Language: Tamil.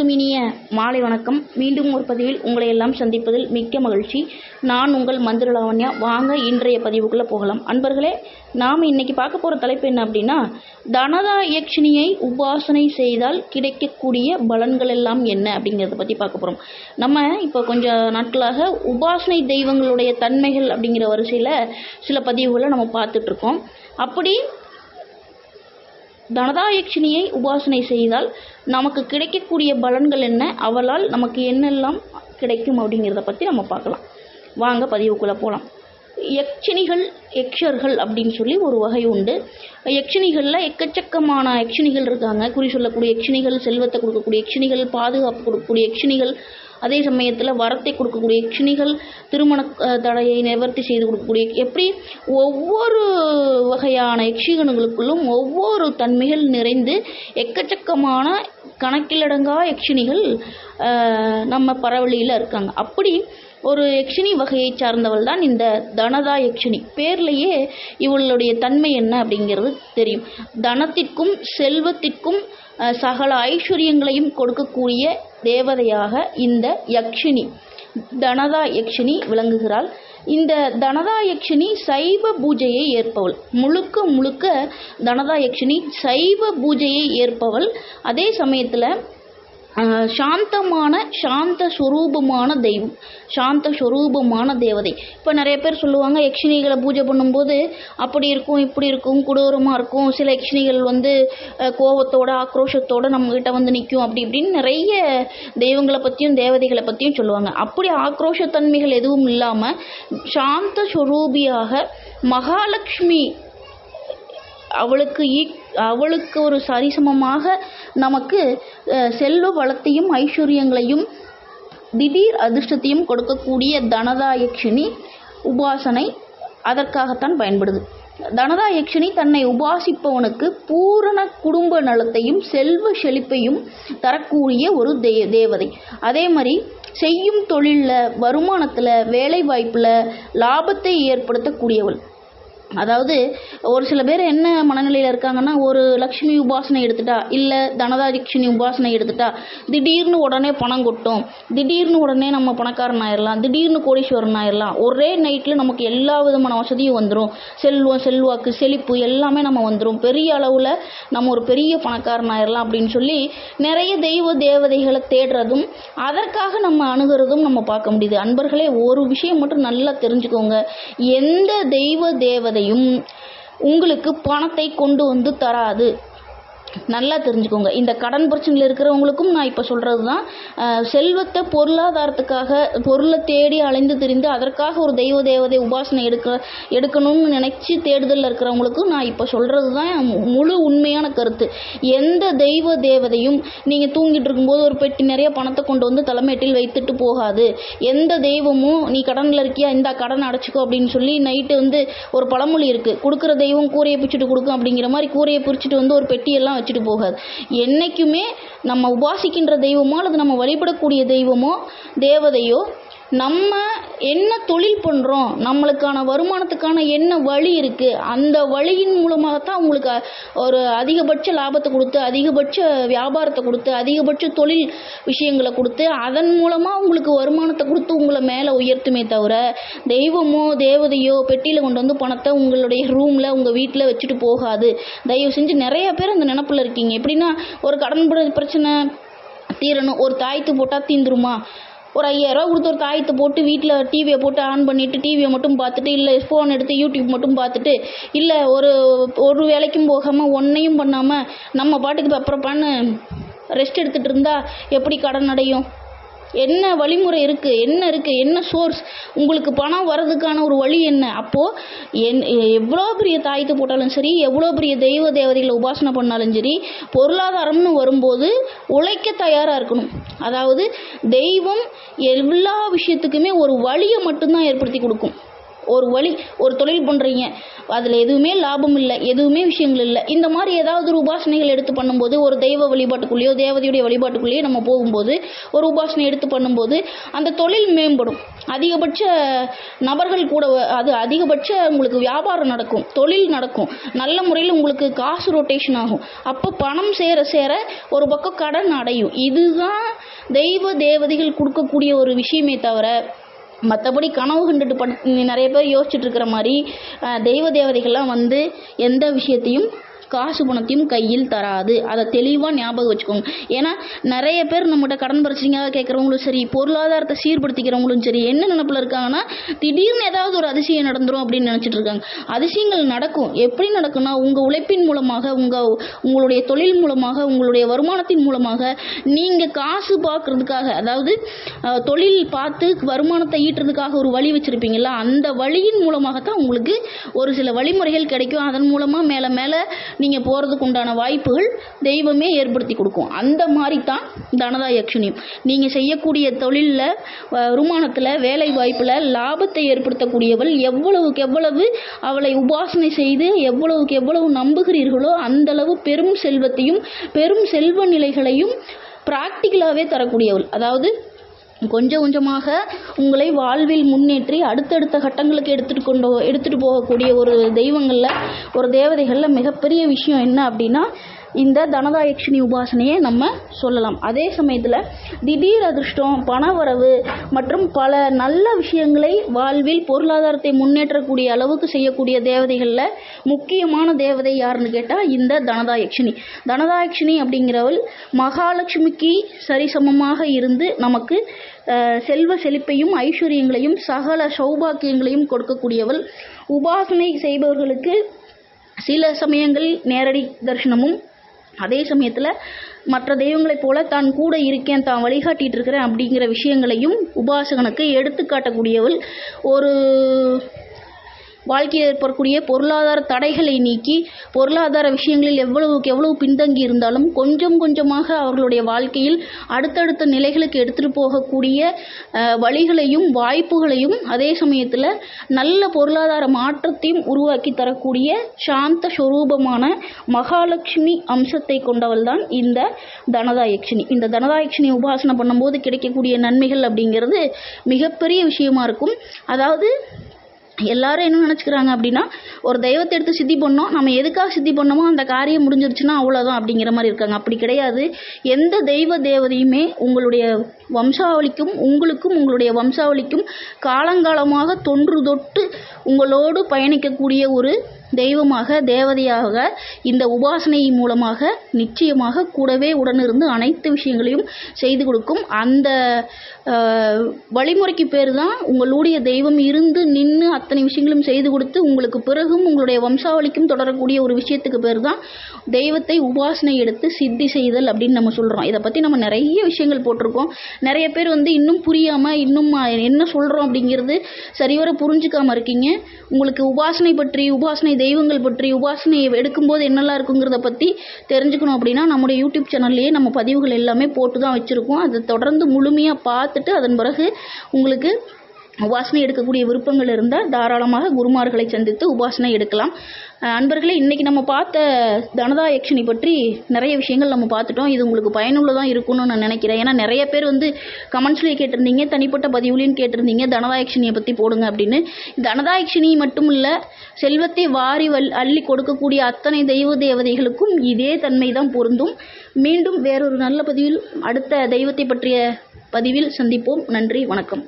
அனைவருக்கும் இனிய மாலை வணக்கம். மீண்டும் ஒரு பதிவில் உங்களை எல்லாம் சந்திப்பதில் மிக்க மகிழ்ச்சி. நான் உங்கள் மந்திர லாவண்யா. வாங்க இன்றைய பதிவுக்குள்ளே போகலாம். அன்பர்களே நாம் இன்னைக்கு பார்க்க போகிற தலைப்பு என்ன அப்படின்னா தனதா யக்ஷினியை உபாசனை செய்தால் கிடைக்கக்கூடிய பலன்கள் எல்லாம் என்ன அப்படிங்கிறத பற்றி பார்க்க போகிறோம் நம்ம இப்போ கொஞ்சம் நாட்களாக உபாசனை தெய்வங்களுடைய தன்மைகள் அப்படிங்கிற வரிசையில் சில பதிவுகளை நம்ம பார்த்துட்ருக்கோம் அப்படி தனதாயக்ஷினியை உபாசனை செய்தால் நமக்கு கிடைக்கக்கூடிய பலன்கள் என்ன? அவளால் நமக்கு என்னெல்லாம் கிடைக்கும் அப்படிங்கிறத பற்றி நம்ம பார்க்கலாம். வாங்க பதிவுக்குள்ளே போகலாம் யக்ஷினிகள் யக்ஷர்கள் அப்படின்னு சொல்லி ஒரு வகை உண்டு. யக்ஷினிகளில் எக்கச்சக்கமான யக்ஷினிகள் இருக்காங்க. குறி சொல்லக்கூடிய யக்ஷினிகள் செல்வத்தை கொடுக்கக்கூடிய யக்ஷினிகள் பாதுகாப்பு கொடுக்கக்கூடிய யக்ஷினிகள் அதே சமயத்தில் வரத்தை கொடுக்கக்கூடிய யக்ஷினிகள் திருமண தடையை நிவர்த்தி செய்து கொடுக்கக்கூடிய எப்படி ஒவ்வொரு வகையான யக்ஷிகனுங்களுக்குள்ளும் ஒவ்வொரு தன்மைகள் நிறைந்து எக்கச்சக்கமான கணக்கிலடங்கா யக்ஷினிகள் நம்ம பரவலியில் இருக்காங்க. அப்படி ஒரு யக்ஷினி வகையை சார்ந்தவள் தான் இந்த தனதா யக்ஷினி பேர்லேயே இவளுடைய தன்மை என்ன அப்படிங்கிறது தெரியும். தனத்திற்கும் செல்வத்திற்கும் சகல ஐஸ்வர்யங்களையும் கொடுக்கக்கூடிய தேவதையாக இந்த யக்ஷினி தனதா யக்ஷினி விளங்குகிறாள். இந்த தனதா யக்ஷினி சைவ பூஜையை ஏற்பவள். முழுக்க முழுக்க தனதா யக்ஷினி சைவ பூஜையை ஏற்பவள். அதே சமயத்தில் சாந்தமான சாந்த ஸ்வரூபமான தெய்வம். சாந்த ஸ்வரூபமான தேவதை. இப்போ நிறைய பேர் சொல்லுவாங்க யக்ஷினிகளை பூஜை பண்ணும்போது அப்படி இருக்கும் இப்படி இருக்கும் கொடூரமாக இருக்கும். சில யக்ஷினிகள் வந்து கோபத்தோட ஆக்ரோஷத்தோட நம்மகிட்ட வந்து நிற்கும் அப்படி இப்படின்னு நிறைய தெய்வங்களை பற்றியும் தேவதைகளை பற்றியும் சொல்லுவாங்க. அப்படி ஆக்ரோஷத்தன்மைகள் எதுவும் இல்லாமல் சாந்த ஸ்வரூபியாக மகாலட்சுமி அவளுக்கு ஈக் அவளுக்கு ஒரு சரிசமமாக நமக்கு செல்வ வளத்தையும் ஐஸ்வர்யங்களையும் திடீர் அதிர்ஷ்டத்தையும் கொடுக்கக்கூடிய தனதாயக்ஷினி உபாசனை அதற்காகத்தான் பயன்படுது. தனதாயக்ஷினி தன்னை உபாசிப்பவனுக்கு பூரண குடும்ப நலத்தையும் செல்வ செழிப்பையும் தரக்கூடிய ஒரு தே தேவதை. அதே மாதிரி செய்யும் தொழிலில் வருமானத்தில் வேலை வாய்ப்பில் லாபத்தை ஏற்படுத்தக்கூடியவள். அதாவது ஒரு சில பேர் என்ன மனநிலையில் இருக்காங்கன்னா ஒரு லக்ஷ்மி உபாசனை எடுத்துட்டா இல்லை தனதாலட்சுமி உபாசனை எடுத்துட்டா திடீர்னு உடனே பணம் கொட்டும் திடீர்னு உடனே நம்ம பணக்காரன் ஆயிடலாம் திடீர்னு கோடீஸ்வரன் ஆயிடலாம் ஒரே நைட்டில் நமக்கு எல்லா விதமான வசதியும் வந்துடும் செல்வம் செல்வாக்கு செழிப்பு எல்லாமே நம்ம வந்துடும் பெரிய அளவில் நம்ம ஒரு பெரிய பணக்காரன் ஆயிடலாம் அப்படின்னு சொல்லி நிறைய தெய்வ தேவதைகளை தேடுறதும் அதற்காக நம்ம அணுகிறதும் நம்ம பார்க்க முடியுது. அன்பர்களே ஒரு விஷயம் மட்டும் நல்லா தெரிஞ்சுக்கோங்க. எந்த தெய்வ தேவதையும் உங்களுக்கு பணத்தை கொண்டு வந்து தராது. நல்லா தெரிஞ்சுக்கோங்க. இந்த கடன் பிரச்சனையில் இருக்கிறவங்களுக்கும் நான் இப்போ சொல்கிறது தான் செல்வத்தை பொருளாதாரத்துக்காக பொருளை தேடி அலைந்து திரிந்து அதற்காக ஒரு தெய்வ தேவதை உபாசனை எடுக்க எடுக்கணும்னு நினச்சி தேடுதலில் இருக்கிறவங்களுக்கும் நான் இப்போ சொல்கிறது தான் முழு உண்மையான கருத்து. எந்த தெய்வ தேவதையும் நீங்கள் தூங்கிட்டு இருக்கும்போது ஒரு பெட்டி நிறைய பணத்தை கொண்டு வந்து தலைமேட்டில் வைத்துட்டு போகாது. எந்த தெய்வமும் நீ கடனில் இருக்கியா? இந்த கடன் அடைச்சிக்கோ அப்படின்னு சொல்லி நைட்டு வந்து ஒரு பழமொழி இருக்குது கொடுக்குற தெய்வம் கூரையை பிடிச்சிட்டு கொடுக்கும் அப்படிங்கிற மாதிரி கூரையை பிரிச்சுட்டு வந்து ஒரு பெட்டியெல்லாம் வச்சுட்டு போகாது என்றைக்குமே நம்ம உபாசிக்கின்ற தெய்வமோ அல்லது நம்ம வழிபடக்கூடிய தெய்வமோ தேவதையோ நம்ம என்ன தொழில் பண்ணுறோம் நம்மளுக்கான வருமானத்துக்கான என்ன வழி இருக்குது அந்த வழியின் மூலமாகத்தான் உங்களுக்கு அவங்களுக்கு ஒரு அதிகபட்ச லாபத்தை கொடுத்து அதிகபட்ச வியாபாரத்தை கொடுத்து அதிகபட்ச தொழில் விஷயங்களை கொடுத்து அதன் மூலமாக உங்களுக்கு வருமானத்தை கொடுத்து உங்களை மேலே உயர்த்துமே தவிர தெய்வமோ தேவதையோ பெட்டியில் கொண்டு வந்து பணத்தை உங்களுடைய ரூமில் உங்கள் வீட்டில் வச்சுட்டு போகாது. தயவு செஞ்சு நிறைய பேர் அந்த நினப்பில் இருக்கீங்க. எப்படின்னா ஒரு கடன் பிரச்சனை தீரணும் ஒரு தாய்த்து போட்டால் தீந்துருமா? ஒரு ஐயாயிரரூவா கொடுத்து ஒரு காயத்தை போட்டு வீட்டில் டிவியை போட்டு ஆன் பண்ணிவிட்டு டிவியை மட்டும் பார்த்துட்டு இல்லை ஃபோன் எடுத்து யூடியூப் மட்டும் பார்த்துட்டு இல்லை ஒரு ஒரு வேலைக்கும் போகாமல் ஒன்றையும் பண்ணாமல் நம்ம பாட்டுக்கு பப்பரப்பான்னு ரெஸ்ட் எடுத்துகிட்டு இருந்தால் எப்படி கடன் அடையும்? என்ன வழிமுறை இருக்குது என்ன இருக்குது என்ன சோர்ஸ் உங்களுக்கு பணம் வர்றதுக்கான ஒரு வழி என்ன? அப்போது என் எவ்வளோ பெரிய தாயத்து போட்டாலும் சரி எவ்வளோ பெரிய தெய்வ தேவதைகளை உபாசனை பண்ணாலும் சரி பொருளாதாரம்னு வரும்போது உழைக்க தயாராக இருக்கணும். அதாவது தெய்வம் எல்லா விஷயத்துக்குமே ஒரு வழியை மட்டும்தான் ஏற்படுத்தி கொடுக்கும். ஒரு வழி ஒரு தொழில் பண்ணுறீங்க அதில் எதுவுமே லாபம் இல்லை எதுவுமே விஷயங்கள் இல்லை. இந்த மாதிரி ஏதாவது ஒரு உபாசனைகள் எடுத்து பண்ணும்போது ஒரு தெய்வ வழிபாட்டுக்குள்ளேயோ தேவதையுடைய வழிபாட்டுக்குள்ளேயோ நம்ம போகும்போது ஒரு உபாசனை எடுத்து பண்ணும்போது அந்த தொழில் மேம்படும். அதிகபட்ச நபர்கள் கூட அது அதிகபட்ச உங்களுக்கு வியாபாரம் நடக்கும் தொழில் நடக்கும். நல்ல முறையில் உங்களுக்கு காசு ரொட்டேஷன் ஆகும். அப்போ பணம் சேர சேர ஒரு பக்கம் கடன் அடையும். இதுதான் தெய்வ தேவதைகள் கொடுக்கக்கூடிய ஒரு விஷயமே தவிர மற்றபடி கனவு கண்டுட்டு பட் நிறைய பேர் யோசிச்சுட்டு இருக்கிற மாதிரி தெய்வ தேவதைகள்லாம் வந்து எந்த விஷயத்தையும் காசு பணத்தையும் கையில் தராது. அதை தெளிவாக ஞாபகம் வச்சுக்கோங்க. ஏன்னா நிறைய பேர் நம்மகிட்ட கடன் பிரச்சனையாக கேட்குறவங்களும் சரி பொருளாதாரத்தை சீர்படுத்திக்கிறவங்களும் சரி என்ன நினப்பில் இருக்காங்கன்னா திடீர்னு ஏதாவது ஒரு அதிசயம் நடந்துடும் அப்படின்னு நினச்சிட்டு இருக்காங்க. அதிசயங்கள் நடக்கும். எப்படி நடக்கும்னா உங்கள் உழைப்பின் மூலமாக உங்கள் உங்களுடைய தொழில் மூலமாக உங்களுடைய வருமானத்தின் மூலமாக நீங்கள் காசு பார்க்குறதுக்காக அதாவது தொழில் பார்த்து வருமானத்தை ஈட்டுறதுக்காக ஒரு வழி வச்சுருப்பீங்களா அந்த வழியின் மூலமாக தான் உங்களுக்கு ஒரு சில வழிமுறைகள் கிடைக்கும். அதன் மூலமாக மேலே மேலே நீங்கள் போகிறதுக்கு உண்டான வாய்ப்புகள் தெய்வமே ஏற்படுத்தி கொடுக்கும். அந்த மாதிரி தான் தனதா யக்ஷினியும் நீங்கள் செய்யக்கூடிய தொழிலில் வருமானத்தில் வேலை வாய்ப்பில் லாபத்தை ஏற்படுத்தக்கூடியவள் எவ்வளவுக்கு எவ்வளவு அவளை உபாசனை செய்து எவ்வளவுக்கு எவ்வளவு நம்புகிறீர்களோ அந்தளவு பெரும் செல்வத்தையும் பெரும் செல்வ நிலைகளையும் ப்ராக்டிக்கலாகவே தரக்கூடியவள். அதாவது கொஞ்சம் கொஞ்சமாக உங்களை வாழ்வில் முன்னேற்றி அடுத்தடுத்த கட்டங்களுக்கு எடுத்துகிட்டு கொண்டு எடுத்துகிட்டு போகக்கூடிய ஒரு தெய்வங்களில் ஒரு தேவதைகளில் மிகப்பெரிய விஷயம் என்ன அப்படின்னா இந்த தனதாயக்ஷினி உபாசனையை நம்ம சொல்லலாம். அதே சமயத்தில் திடீர் அதிர்ஷ்டம் பணவரவு மற்றும் பல நல்ல விஷயங்களை வாழ்வில் பொருளாதாரத்தை முன்னேற்றக்கூடிய அளவுக்கு செய்யக்கூடிய தேவதைகளில் முக்கியமான தேவதை யாருன்னு கேட்டால் இந்த தனதாயக்ஷினி தனதாயக்ஷினி அப்படிங்கிறவள் மகாலட்சுமிக்கு சரிசமமாக இருந்து நமக்கு செல்வ செழிப்பையும் ஐஸ்வர்யங்களையும் சகல சௌபாக்கியங்களையும் கொடுக்கக்கூடியவள். உபாசனை செய்பவர்களுக்கு சில சமயங்களில் நேரடி தரிசனமும் அதே சமயத்தில் மற்ற தெய்வங்களைப் போல தான் கூட இருக்கேன் தான் வழிகாட்டிட்டு இருக்கிறேன் அப்படிங்கிற விஷயங்களையும் உபாசகனுக்கு எடுத்துக்காட்டக்கூடியவள் ஒரு வாழ்க்கையில் ஏற்படக்கூடிய பொருளாதார தடைகளை நீக்கி பொருளாதார விஷயங்களில் எவ்வளவுக்கு எவ்வளவு பின்தங்கி இருந்தாலும் கொஞ்சம் கொஞ்சமாக அவர்களுடைய வாழ்க்கையில் அடுத்தடுத்த நிலைகளுக்கு எடுத்துகிட்டு போகக்கூடிய வழிகளையும் வாய்ப்புகளையும் அதே சமயத்தில் நல்ல பொருளாதார மாற்றத்தையும் உருவாக்கி தரக்கூடிய சாந்த ஸ்வரூபமான மகாலட்சுமி அம்சத்தை கொண்டவள் தான் இந்த தனதாயக்ஷினி இந்த தனதாயக்ஷினி உபாசனை பண்ணும்போது கிடைக்கக்கூடிய நன்மைகள் அப்படிங்கிறது மிகப்பெரிய விஷயமா இருக்கும். அதாவது எல்லாரும் என்ன நினச்சிக்கிறாங்க அப்படின்னா ஒரு தெய்வத்தை எடுத்து சித்தி பண்ணோம் நம்ம எதுக்காக சித்தி பண்ணோமோ அந்த காரியம் முடிஞ்சிருச்சுன்னா அவ்வளோதான் அப்படிங்கிற மாதிரி இருக்காங்க. அப்படி கிடையாது. எந்த தெய்வ தேவதையுமே உங்களுடைய வம்சாவளிக்கும் உங்களுக்கும் உங்களுடைய வம்சாவளிக்கும் காலங்காலமாக தொன்று தொட்டு உங்களோடு பயணிக்கக்கூடிய ஒரு தெய்வமாக தேவதையாக இந்த உபாசனை மூலமாக நிச்சயமாக கூடவே உடனிருந்து அனைத்து விஷயங்களையும் செய்து கொடுக்கும். அந்த வழிமுறைக்கு பேர் தான் உங்களுடைய தெய்வம் இருந்து நின்று அத்தனை விஷயங்களும் செய்து கொடுத்து உங்களுக்கு பிறகும் உங்களுடைய வம்சாவளிக்கும் தொடரக்கூடிய ஒரு விஷயத்துக்கு பேர் தான் தெய்வத்தை உபாசனை எடுத்து சித்தி செய்தல் அப்படின்னு நம்ம சொல்கிறோம் இதை பற்றி நம்ம நிறைய விஷயங்கள் போட்டிருக்கோம். நிறைய பேர் வந்து இன்னும் புரியாமல் இன்னும் என்ன சொல்கிறோம் அப்படிங்கிறது சரிவர புரிஞ்சுக்காமல் இருக்கீங்க. உங்களுக்கு உபாசனை பற்றி உபாசனை தெய்வங்கள் பற்றி உபாசனை எடுக்கும்போது என்னெல்லாம் இருக்குங்கிறத பற்றி தெரிஞ்சுக்கணும் அப்படின்னா நம்முடைய யூடியூப் சேனல்லையே நம்ம பதிவுகள் எல்லாமே போட்டு தான் வச்சுருக்கோம். அதை தொடர்ந்து முழுமையாக பார்த்துட்டு அதன் பிறகு உங்களுக்கு உபாசனை எடுக்கக்கூடிய விருப்பங்கள் இருந்தால் தாராளமாக குருமார்களை சந்தித்து உபாசனை எடுக்கலாம். அன்பர்களே இன்றைக்கி நம்ம பார்த்த தனதா யக்ஷினி பற்றி நிறைய விஷயங்கள் நம்ம பார்த்துட்டோம். இது உங்களுக்கு பயனுள்ளதாக இருக்கும்னு நான் நினைக்கிறேன். ஏன்னா நிறைய பேர் வந்து கமெண்ட்ஸ்லேயே கேட்டிருந்தீங்க தனிப்பட்ட பதிவுலையும் கேட்டிருந்தீங்க தனதாயக்ஷினியை பற்றி போடுங்க அப்படின்னு. தனதாயக்ஷினி மட்டும் இல்லை செல்வத்தை வாரி வல் அள்ளி கொடுக்கக்கூடிய அத்தனை தெய்வ தேவதைகளுக்கும் இதே தன்மை தான் பொருந்தும். மீண்டும் வேறொரு நல்ல பதிவில் அடுத்த தெய்வத்தை பற்றிய பதிவில் சந்திப்போம். நன்றி வணக்கம்.